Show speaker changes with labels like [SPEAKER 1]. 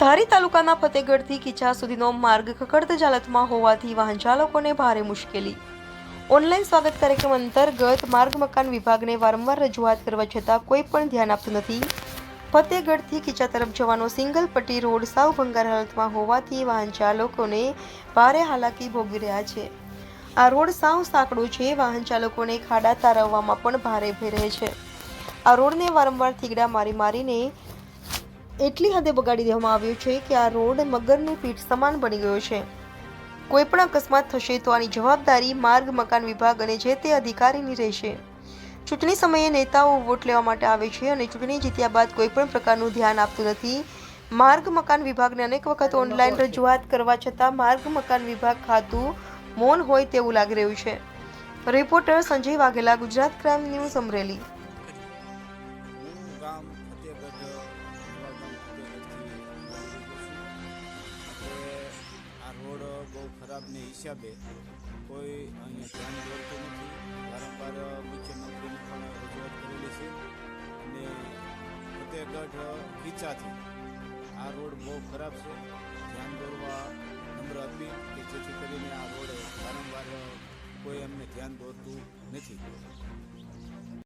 [SPEAKER 1] ધારી તાલુકાના ફતેગઢથી કિચા સુધીનો માર્ગ ખખડત જાલતમાં હોવાથી વાહન ચાલકોને ભારે મુશ્કેલી. ઓનલાઈન સ્વાગત કાર્યક્રમ અંતર્ગત માર્ગ મકાન વિભાગને વારંવાર રજૂઆત કરવા છતાં કોઈ પણ ધ્યાન આપતું નથી. ફતેગઢથી કિચા તરફ જવાનો સિંગલ પટ્ટી રોડ સાવ ભંગાર હાલતમાં હોવાથી વાહન ચાલકોને ભારે હાલાકી ભોગવી રહ્યા છે. આ રોડ સાવ સાંકડો છે, વાહન ચાલકોને ખાડા તારવવામાં પણ ભારે ભય રહે છે. આ રોડને વારંવાર થીગડા મારી મારીને એટલી હદે બગાડી દેવામાં આવ્યો છે કે આ રોડ મગરની પીઠ સમાન બની ગયો છે. કોઈ પણ અકસ્માત થશે તો આની જવાબદારી માર્ગ, મકાન વિભાગ અને જે તે અધિકારીની રહેશે. ચૂંટણી સમયે નેતાઓ વોટ લેવા માટે આવે છે અને ચૂંટણી જીત્યા બાદ કોઈ પણ પ્રકારનું ધ્યાન આપતું નથી. માર્ગ, મકાન વિભાગને અનેક વખત ઓનલાઈન રજૂઆત કરવા છતાં માર્ગ, મકાન વિભાગ ખાતું મૌન હોય તેવું લાગી રહ્યું છે. Reporter Sanjay Vaghela, Gujarat crime news Amreli.
[SPEAKER 2] આ રોડ બહુ ખરાબને હિસાબે કોઈ અહીંયા ધ્યાન દોરતું નથી વારંવાર મુખ્યમંત્રીને પણ રજૂઆત કરેલી છે. અને ફતેહગઢ ખીચાથી આ રોડ બહુ ખરાબ છે. ધ્યાન દોરવા નમ્ર અપીલ કે જેથી કરીને આ રોડ વારંવાર કોઈ એમને ધ્યાન દોરતું નથી